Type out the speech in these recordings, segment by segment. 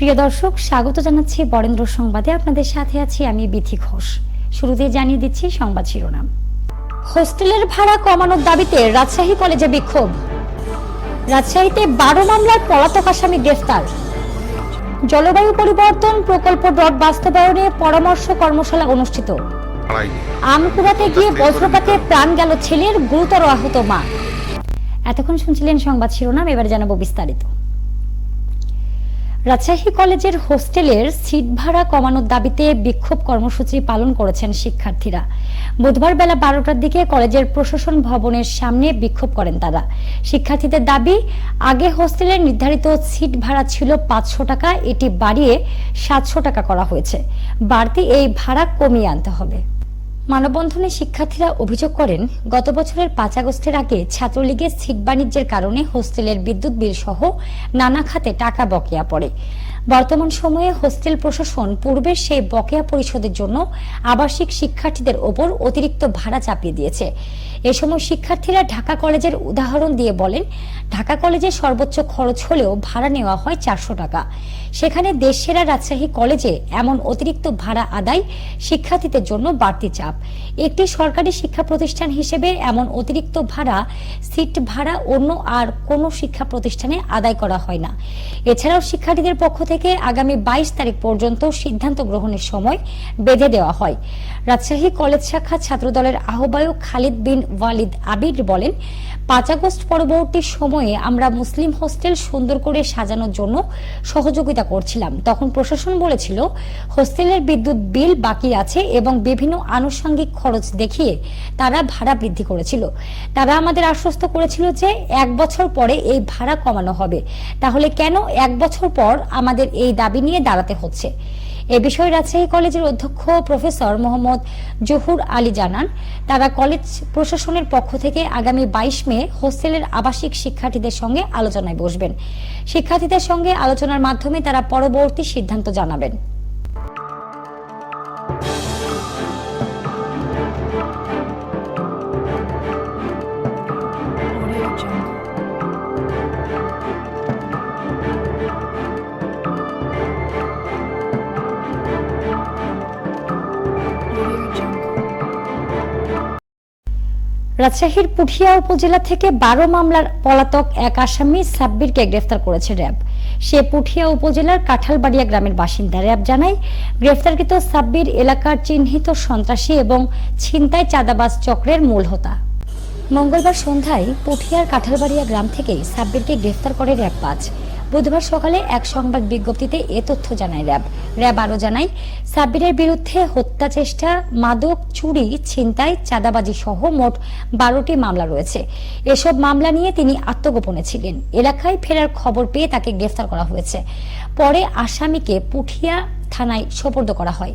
প্রিয় দর্শক, স্বাগত জানাচ্ছি বরেন্দ্র সংবাদে। আপনাদের সাথে আছি আমি বিথি ঘোষ। শুরুতে জানিয়ে দিচ্ছি সংবাদ শিরোনাম। হোস্টেলের ভাড়া কমানোর দাবিতে রাজশাহী কলেজে বিক্ষোভ। রাজশাহীতে বারো মামলার পলাতক আসামি গ্রেফতার। জলবায়ু পরিবর্তন প্রকল্প ডট বাস্তবায়নে পরামর্শ কর্মশালা অনুষ্ঠিত। আম কুড়াতে গিয়ে বজ্রপাতে প্রাণ গেল ছেলের গুরুতর আহত মা। এতক্ষণ শুনছিলেন সংবাদ শিরোনাম, এবার জানাব বিস্তারিত। রাজশাহী কলেজের হোস্টেলের সিট ভাড়া কমানোর দাবিতে বিক্ষোভ কর্মসূচি পালন করেছেন শিক্ষার্থীরা। বুধবার বেলা বারোটার দিকে কলেজের প্রশাসন ভবনের সামনে বিক্ষোভ করেন তারা। শিক্ষার্থীদের দাবি, আগে হোস্টেলের নির্ধারিত সিট ভাড়া ছিল পাঁচশো টাকা, এটি বাড়িয়ে সাতশো টাকা করা হয়েছে। বাড়তি এই ভাড়া কমিয়ে আনতে হবে। মানববন্ধনে শিক্ষার্থীরা অভিযোগ করেন, গত বছরের পাঁচ আগস্টের আগে ছাত্রলীগের সিট বাণিজ্যের কারণে হোস্টেলের বিদ্যুৎ বিল সহ নানা খাতে টাকা বকেয়া পড়ে। বর্তমান সময়ে হোস্টেল প্রশাসন পূর্বের সেই বকেয়া পরিশোধের জন্য আবাসিক শিক্ষার্থীদের ওপর অতিরিক্ত ভাড়া চাপিয়ে দিয়েছে। এ সময় শিক্ষার্থীরা ঢাকা কলেজের উদাহরণ দিয়ে বলেন, ঢাকা কলেজে সর্বোচ্চ খরচ হলেও ভাড়া নেওয়া হয় চারশো টাকা। সেখানে দেশসেরা রাজশাহী কলেজে এমন অতিরিক্ত ভাড়া আদায় শিক্ষার্থীদের জন্য বাড়তি চাপ। একটি সরকারি শিক্ষা প্রতিষ্ঠান হিসেবে এমন অতিরিক্ত ভাড়া, সিট ভাড়া অন্য আর কোনো শিক্ষা প্রতিষ্ঠানে আদায় করা হয় না। এছাড়াও শিক্ষার্থীদের পক্ষ থেকে আগামী বাইশ তারিখ পর্যন্ত সিদ্ধান্ত গ্রহণের সময় বেঁধে দেওয়া হয়। রাজশাহী কলেজ শাখা ছাত্রদলের আহ্বায়ক খালিদ বিন ওয়ালিদ আবির বলেন, পাঁচ আগস্ট পরবর্তী সময়ে আমরা মুসলিম হোস্টেল সুন্দর করে সাজানোর জন্য সহযোগিতা করছিলাম। তখন প্রশাসন বলেছিল, হোস্টেলের বিদ্যুৎ বিল বাকি আছে এবং বিভিন্ন আনুষঙ্গিক খরচ দেখিয়ে তারা ভাড়া বৃদ্ধি করেছিল। তারা আমাদের আশ্বস্ত করেছিল যে এক বছর পরে এই ভাড়া কমানো হবে। তাহলে কেন এক বছর পর আমাদের এই দাবি নিয়ে দাঁড়াতে হচ্ছে। এ বিষয়ে রাজশাহী কলেজের অধ্যক্ষ প্রফেসর মোহাম্মদ জহুর আলী জানান, তারা কলেজ প্রশাসনের পক্ষ থেকে আগামী বাইশ মে হোস্টেলের আবাসিক শিক্ষার্থীদের সঙ্গে আলোচনায় বসবেন। শিক্ষার্থীদের সঙ্গে আলোচনার মাধ্যমে তারা পরবর্তী সিদ্ধান্ত জানাবেন। রাজশাহীর পুঠিয়া উপজেলা থেকে বারো মামলার পলাতক এক আসামি সাব্বিরকে গ্রেফতার করেছে র্যাব। সে পুঠিয়া উপজেলার কাঁঠালবাড়িয়া গ্রামের বাসিন্দা। র্যাব জানায়, গ্রেফতারকৃত সাব্বির এলাকার চিহ্নিত সন্ত্রাসী এবং ছিনতাই চাঁদাবাজ চক্রের মূল হোতা। মঙ্গলবার সন্ধ্যায় পুঠিয়ার কাঁঠালবাড়িয়া গ্রাম থেকে সাব্বিরকে গ্রেফতার করে র্যাব পাঁচ। বুধবার সকালে এক সংবাদ বিজ্ঞপ্তিতে এ তথ্য জানায় র্যাব। র্যাব আরও জানায়, সাব্বিরের বিরুদ্ধে হত্যা চেষ্টা, মাদক, চুরি, ছিনতাই, চাঁদাবাজি সহ মোট বারোটি মামলা রয়েছে। এসব মামলা নিয়ে তিনি আত্মগোপনে ছিলেন। এলাকায় ফেরার খবর পেয়ে তাকে গ্রেফতার করা হয়েছে। পরে আসামিকে পুঠিয়া থানায় সোপর্দ করা হয়।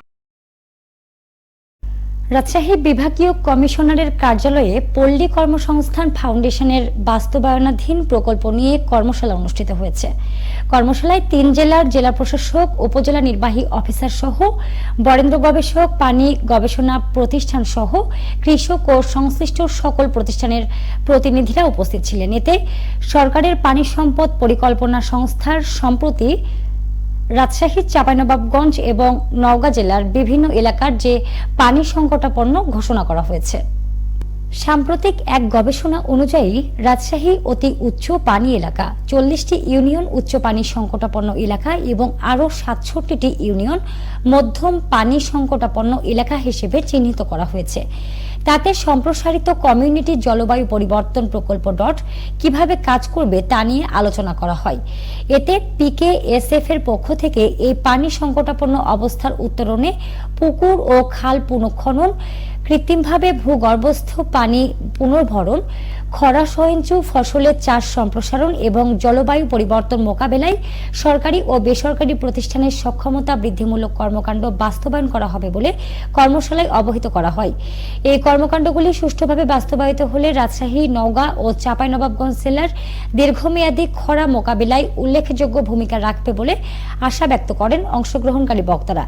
রাজশাহী বিভাগীয় কমিশনারের কার্যালয়ে পল্লী কর্মসংস্থান ফাউন্ডেশনের বাস্তবায়নাধীন প্রকল্প নিয়ে কর্মশালা অনুষ্ঠিত হয়েছে। কর্মশালায় তিন জেলার জেলা প্রশাসক, উপজেলা নির্বাহী অফিসার সহ বরেন্দ্র গবেষক, পানি গবেষণা প্রতিষ্ঠান সহ কৃষক ও সংশ্লিষ্ট সকল প্রতিষ্ঠানের প্রতিনিধিরা উপস্থিত ছিলেন। এতে সরকারের পানি সম্পদ পরিকল্পনা সংস্থার সম্প্রতি রাজশাহী, চাঁপাইনবাবগঞ্জ এবং নওগাঁ জেলার বিভিন্ন এলাকার যে পানি সংকটাপন্ন ঘোষণা করা হয়েছে। সাম্প্রতিক এক গবেষণা অনুযায়ী রাজশাহী অতি উচ্চ পানি এলাকা, চল্লিশটি ইউনিয়ন উচ্চ পানি সংকটাপন্ন এলাকা এবং আরও সাতষট্টিটি ইউনিয়ন মধ্যম পানি সংকটাপন্ন এলাকা হিসেবে চিহ্নিত করা হয়েছে। তাতে সম্প্রসারিত কমিউনিটি জলবায়ু পরিবর্তন প্রকল্প ডট কীভাবে কাজ করবে তা নিয়ে আলোচনা করা হয়। এতে পিকে এসএফ এর পক্ষ থেকে এই পানি সংকটাপন্ন অবস্থার উত্তরণে পুকুর ও খাল পুনঃখনন কৃত্রিমভাবে ভূগর্ভস্থ পানি পুনর্ভরণ, খরা সহিঞ্চু ফসলের চাষ সম্প্রসারণ এবং জলবায়ু পরিবর্তন মোকাবেলায় সরকারি ও বেসরকারি প্রতিষ্ঠানের সক্ষমতা বৃদ্ধিমূলক কর্মকাণ্ড বাস্তবায়ন করা হবে বলে কর্মশালায় অবহিত করা হয়। এই কর্মকাণ্ডগুলি সুষ্ঠুভাবে বাস্তবায়িত হলে রাজশাহী, নওগাঁ ও চাঁপাইনবাবগঞ্জ জেলার দীর্ঘমেয়াদী খরা মোকাবিলায় উল্লেখযোগ্য ভূমিকা রাখবে বলে আশা ব্যক্ত করেন অংশগ্রহণকারী বক্তারা।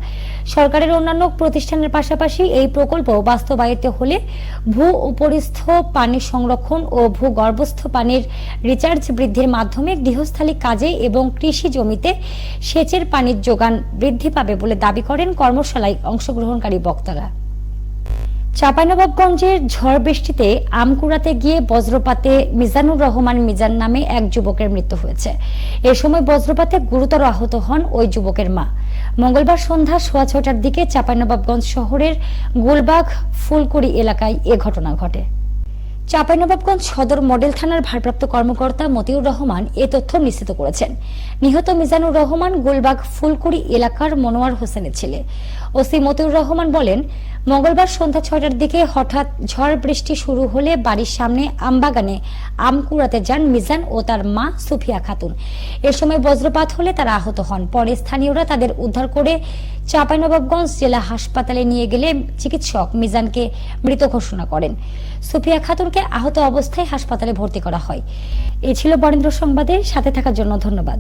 সরকারের অন্যান্য প্রতিষ্ঠানের পাশাপাশি এই প্রকল্প বাস্তবায়িত হলে ভূ উপরিস্থ পানি সংরক্ষণ ও ভূগর্ভস্থ পানির রিচার্জ বৃদ্ধির মাধ্যমে গৃহস্থালী কাজে এবং কৃষি জমিতে সেচের পানির যোগান বৃদ্ধি পাবে বলে দাবি করেন কর্মশালায় অংশগ্রহণকারী বক্তারা। চাঁপাইনবাবগঞ্জের ঝড় বৃষ্টিতে আম কুড়াতে গিয়ে বজ্রপাতে মিজানুর রহমান মিজান নামে এক যুবকের মৃত্যু হয়েছে। এ সময় বজ্রপাতে গুরুতর আহত হন ওই যুবকের মা। মঙ্গলবার সন্ধ্যা সোয়া ছটার দিকে চাঁপাইনবাবগঞ্জ শহরের গোলবাগ ফুলকুড়ি এলাকায় এ ঘটনা ঘটে। চাঁপাইনবাবগঞ্জ সদর মডেল থানার ভারপ্রাপ্ত কর্মকর্তা মতিউর রহমান এ তথ্য নিশ্চিত করেছেন। নিহত মিজানুর রহমান গোলবাগ ফুলকুড়ি এলাকার মনোয়ার হোসেনের ছেলে। ওসি মতিউর রহমান বলেন মঙ্গলবার সন্ধ্যা ছয়টার দিকে হঠাৎ ঝড় বৃষ্টি শুরু হলে বাড়ির সামনে আমবাগানে আম কুড়াতে যান মিজান ও তার মা সুফিয়া খাতুন। এ সময় বজ্রপাত হলে তারা আহত হন। পরে স্থানীয়রা তাদের উদ্ধার করে চাঁপাইনবাবগঞ্জ জেলা হাসপাতালে নিয়ে গেলে চিকিৎসক মিজানকে মৃত ঘোষণা করেন। সুফিয়া খাতুনকে আহত অবস্থায় হাসপাতালে ভর্তি করা হয়। এ ছিল বরেন্দ্র সংবাদে। সাথে থাকার জন্য ধন্যবাদ।